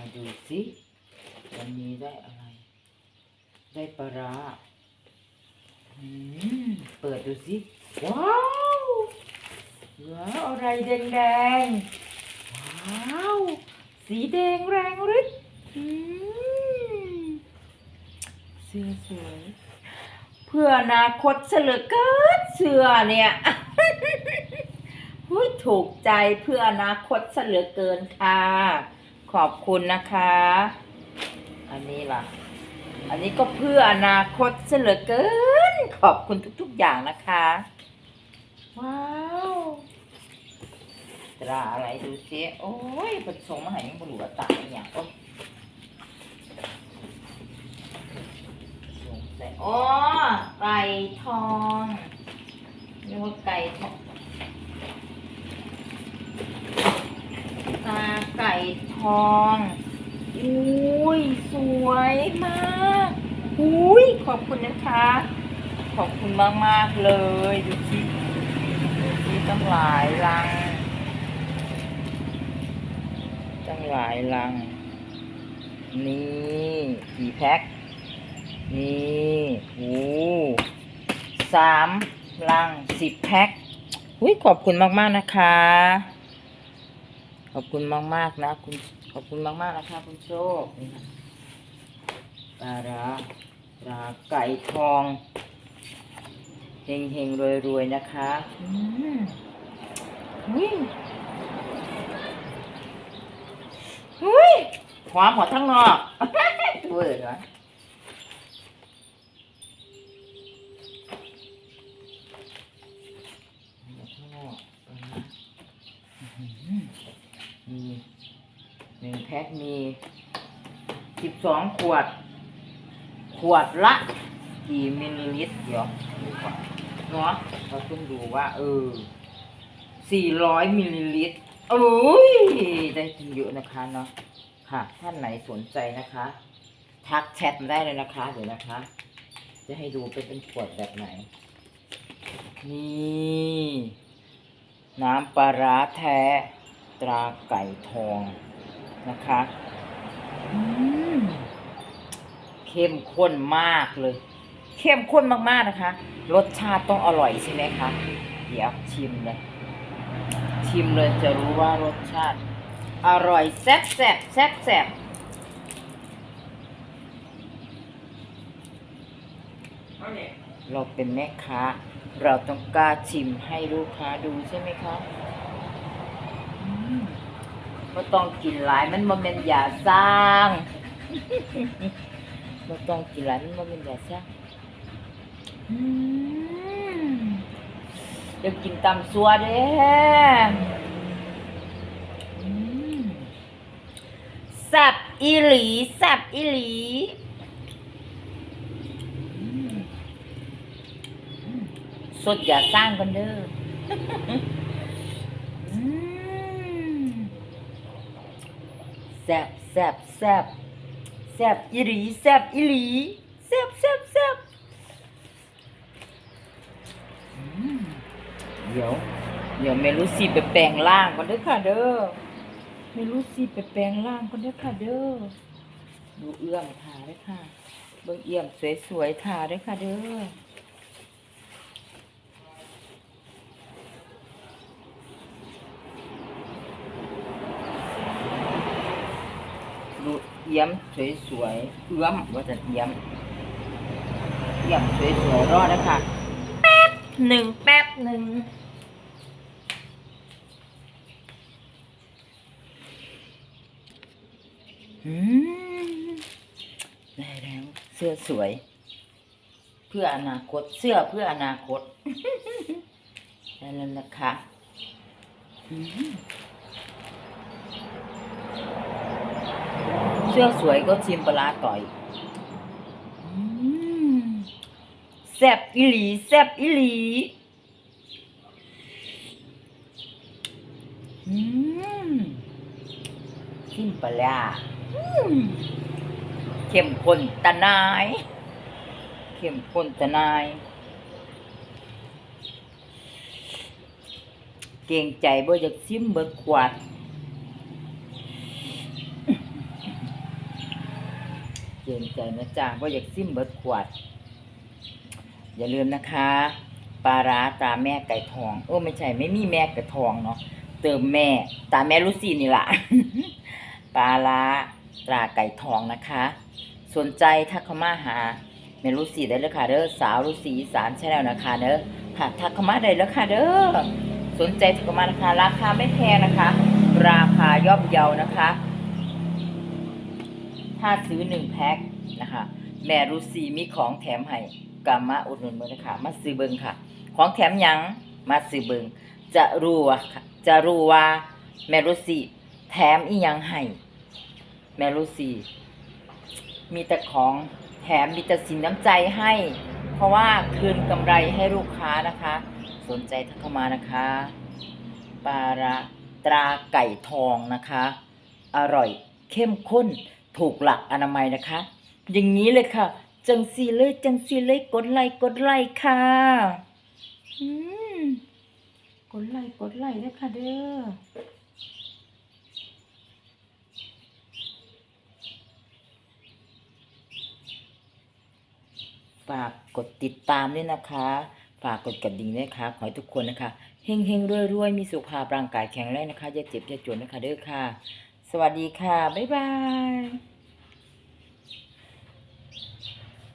มาดูสิวันนี้ได้อะไร ได้ปลาร้าเปิดดูสิว้าวว้าวอะไรแดงแดงๆว้าว สีแดงแรงฤทธิ์อืมเสื้อสวยเพื่ออนาคตเสลือเกินเสื้อเนี่ยหุ้ยถูกใจเพื่ออนาคตเสลือเกินค่ะ ขอบคุณนะคะ อันนี้ล่ะ อันนี้ก็เพื่ออนาคตเสเหลือเกิน ขอบคุณทุก ๆ อย่างนะคะ ว้าวตราอะไรดูสิโอ้ยผสมมาห้ยังบรูว่าตายอย่างโอ้ยสงสัยอ๋อไก่ทองเรียกว่าไก่ทองตาไก่ท ทองอุ้ยสวยมากอุ้ยขอบคุณนะคะ ขอบคุณมากมากเลยดูสิดูสิตั้งหลายลังตั้งหลายลัง นี่กี่แพ็คนี่โอ้สามลังสิบแพ็คอุ้ยขอบคุณมากมากๆนะคะ ขอบคุณมากมากๆนะคุณขอบคุณมากมากๆนะคะคุณโชคนี่ค่ะปลาร้าปลาไก่ทองเฮงเฮงรวยรวยๆนะคะอืมอุ้ยอุ้ยหอมหัวทั้งนอกเว้ยเหรอหัวทั้งนอกปลาร้า มีหนึ่งแพ็ค มีสิบสองขวด ขวดละกี่มิลลิลิตรเดี๋ยวดูก่อนเนาะเราต้องดูว่า เออสี่ร้อยมิลลิลิตรโอ้ยได้กินเยอะนะคะเนาะค่ะ ท่านไหนสนใจนะคะ ทักแชทมาได้เลยนะคะ เดี๋ยวนะคะ จะให้ดูเป็นเป็นขวดแบบไหน นี่น้ำปลาร้าแท้ ตราไก่ทอง นะคะอืมเข้มข้นมากเลย เข้มข้นมากๆนะคะ รสชาติต้องอร่อยใช่ไหมคะ เดี๋ยวชิมเลย ชิมเลยจะรู้ว่ารสชาติ อร่อยแซ่บแซ่บแซ่บแซ่บเราเป็นแม่ค้า เราต้องกล้าชิมให้ลูกค้าดูใช่ไหมคะ ก็ต้องกินหลายมันบ่แม่นยาสร้างบ่ต้องกินหลายมันบ่แม่นยาสร้างเดี๋ยวกินตำซัวเด้อืมแซบอีหลีแซบอีหลีสดอย่าสร้างกันเด้อ อืมแซ่ บแซบแซบแซบอีหลีแซบอีหลีแซบแซบแซบเดี๋ยว เดี๋ยวเมลูซีไปแปลงร่างก่อนเด้อค่ะเด้อเมลูซีไปแปลงร่างก่อนเด้อค่ะเด้อดูเอื้อมทาเด้อค่ะเบิ่งเอี่ยมสวยๆทาเด้อค่ะเด้อ ดู เอี้ยมสวยๆเอื้อมว่าจะเอี้ยมเอี้ยมสวยๆรอดนะคะแป๊บหนึ่งแป๊บหนึ่งอืมได้แล้วเสื้อสวย เพื่ออนาคตเสื้อเพื่ออนาคตได้แล้วนะคะอืม เสื้อสวยก็ชิมปลาต่อยแซ่บอีหลีแซ่บอีหลีชิมปลาเข้มข้นตะนายเข้มข้นตะนาย เก่งใจบ่อยากซิมเบิดขวด กรงใจนะจ๊ะว่าอยากซิมเบิดขวด อย่าลืมนะคะ ปลาร้าตาแม่ไก่ทองโอ้ไม่ใช่ไม่มีแม่ไก่ทองเนาะเติมแม่ตาแม่ลูซี่นี่ละปลาร้าตราไก่ทองนะคะ สนใจทักเข้ามาหาแม่ลูซี่ได้เลยค่ะเด้อสาวลูซี่สารใช่แล้วนะคะเด้อค่ะทักเข้ามาได้แล้วค่ะเด้อสนใจทักเข้ามานะคะ ราคาไม่แพงนะคะ ราคาย่อมเยานะคะ ถ้าซื้อหนึ่งแพ็คนะคะ แม่รูซีมีของแถมให้กามาอุดหนุนมือนะคะมาซื้อเบิงค่ะ ของแถมยังมาซื้อเบิงจะรู้ว่าจะรู้ว่าแม่รูซีแถมอียังให้แม่รูซีมีแต่ของแถมมีแต่สินน้ำใจให้ เพราะว่าคืนกำไรให้ลูกค้านะคะ สนใจทักเข้ามานะคะปลาตราไก่ทองนะคะ อร่อยเข้มข้น ถูกหลักอนามัยนะคะ อย่างนี้เลยค่ะ จังสีเลยจังสีเลยกดไลค์กดไลค์ค่ะอืมกดไลค์กดไลค์ด้วยค่ะเด้อฝากกดติดตามด้วยนะคะ ฝากกดกระดิ่งด้วยนะคะขอให้ทุกคนนะคะเฮงเฮงรวยรวยๆมีสุขภาพร่างกายแข็งแรงนะคะอย่าเจ็บอย่าจนนะคะเด้อค่ะ สวัสดีค่ะ บ๊ายบาย